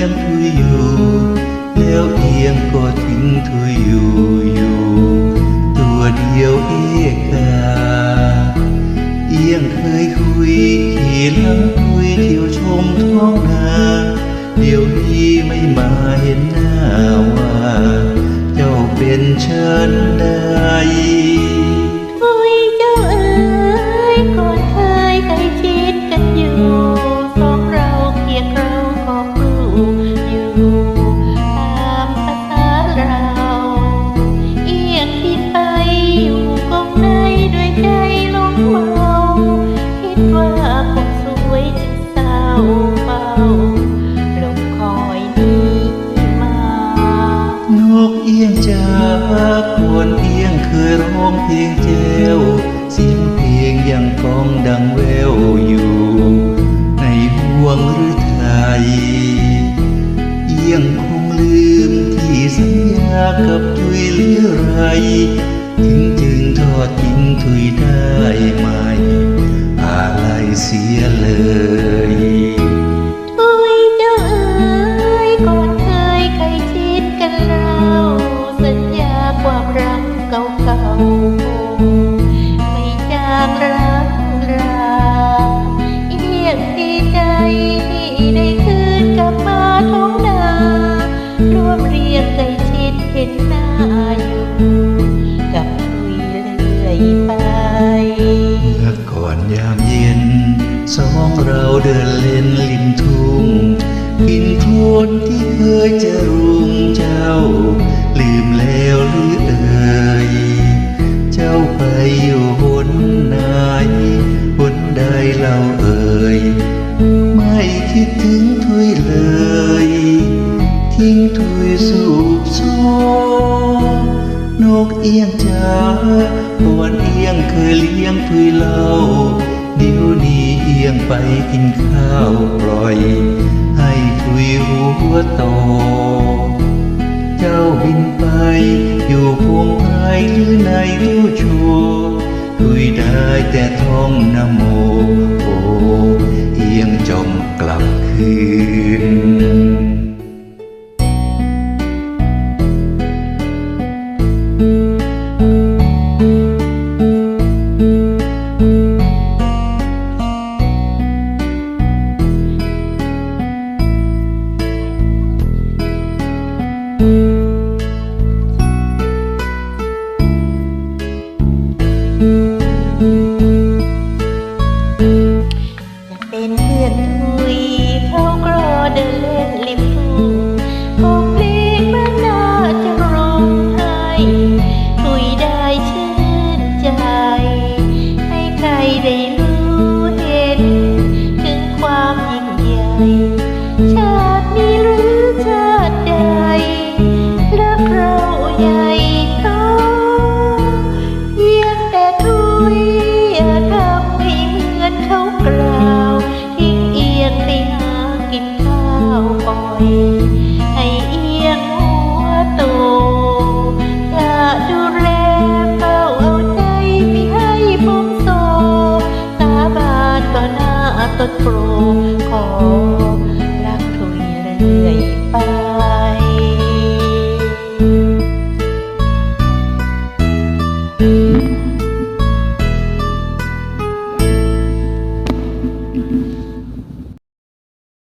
ยงทุยอยู่แล้วเอียงก็ทิ้งทุยอยู่อยู่ ตัวเดียวเอกาเอียงเคยคุยขี่ลังคุยเที่ยวชมท้องนาเดี๋ยวนี้ไม่มาเห็นหน้าว่า เจ้าเป็นเชิญใด จากวนเอียงเคยร้องเพลงเจวเสียงเพลงยังก้องดังแววอยู่ ในห่วงหรือไทยเอียงคงลืมที่สัญญากับทุยเลือไร ถึงจึงทอดทิ้งทุยได้ไหมอะไรเสียเลย ไม่จางรักราเอียงดีใจที่ได้คืนกลับมาท้องนาร่วมเรียกใกล้ชิดเห็นหน้าอยู่ กับทุยเลื่อยไปเมื่อก่อนยามเย็น สองเราเดินเล่นริมทุ่งกินโคลนที่เคยจะรุ เลย ทิ้งถ้วยสูบโซนกเอียงจ้าก่อนเอียงเคยเลี้ยงถ้วยเล้าเดี๋ยวนี้เอียงไปกินข้าวปล่อย ให้ถ้วยหัวโตเจ้าบินไป อยู่พวงไพรหรือในตู้โชว์คุยได้แต่ท่องนโม ลับคืนอย ไ